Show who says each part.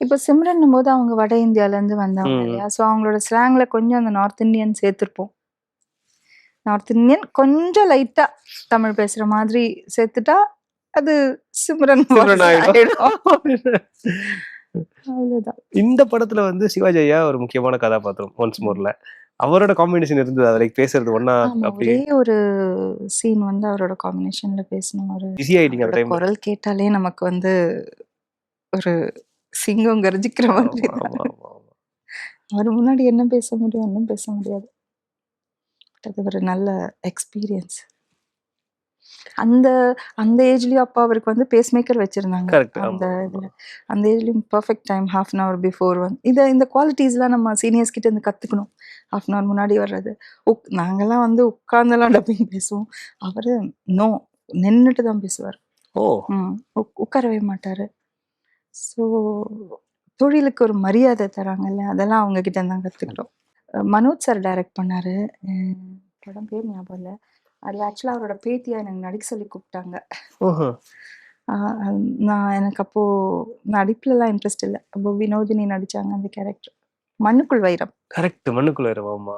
Speaker 1: இப்போ சிம்ரன் போது அவங்க வட இந்தியால இருந்து வந்தவங்க
Speaker 2: ம்.
Speaker 1: இல்லையா? ஸோ அவங்களோட ஸ்லாங்ல கொஞ்சம் அந்த நார்த் இந்தியன் சேர்த்துருப்போம். நார்த் இந்தியன் கொஞ்சம் லைட்டா தமிழ் பேசுற மாதிரி சேர்த்துட்டா அது சிம்ரன்
Speaker 2: இந்த படத்துல வந்து சிவாஜி ஐயா ஒரு முக்கியமான கதாபாத்திரம் ஒன்ஸ் மோர்ல அவரோட காம்பினேஷன் இருந்தது. அது லைக் பேசுறது ஒன்னா
Speaker 1: ஆமா,
Speaker 2: அப்படி.
Speaker 1: ஒரே சீன் வந்து அவரோட காம்பினேஷன்ல பேசணும் ஒரு
Speaker 2: பிஸி ஆயிட்டீங்க
Speaker 1: குரல் கேட்டாலே நமக்கு வந்து ஒரு சிங்கம் கர்ஜிக்கிற மாதிரி. அவர் முன்னாடி என்ன பேச முடியும் ஒன்றும் பேச முடியாது. அது ஒரு நல்ல எக்ஸ்பீரியன்ஸ் அந்த அந்த ஏஜ்லயும் அப்பா அவருக்கு வந்து பேஸ் மேக்கர் வச்சிருந்தாங்க அந்த இதுல. அந்த ஏஜ்லயும் perfect time half an hour before வந்து இதை இந்த குவாலிட்டிஸ்லாம் நம்ம சீனியர்ஸ் கிட்ட இருந்து கத்துக்கணும். ஹாஃப் அன் ஹவர் முன்னாடி வர்றது. உக் நாங்கெல்லாம் வந்து உட்கார்ந்தெல்லாம் டப்பிங் பேசுவோம். அவரு நோ நின்னுட்டு தான் பேசுவார்.
Speaker 2: ஓ.
Speaker 1: உட்காரவே மாட்டாரு. ஸோ தொழிலுக்கு ஒரு மரியாதை தராங்கல்ல? அதெல்லாம் அவங்க கிட்ட தான் கத்துக்கிட்டோம். அஹ் மனோஜ் சார் டைரக்ட் பண்ணாரு. படம் பேர் ஞாபகம் இல்லை. அதில் ஆக்சுவலாக அவரோட பேத்தியா எனக்கு நடிக்க சொல்லி கூப்பிட்டாங்க. அது நான் எனக்கு அப்போ நடிப்புலலாம் இன்ட்ரெஸ்ட் இல்லை. அப்போ வினோதினி நடிச்சாங்க அந்த கேரக்டர் மண்ணுக்குள் வைரம்.
Speaker 2: கரெக்ட் மண்ணுக்குள்ள ஆமா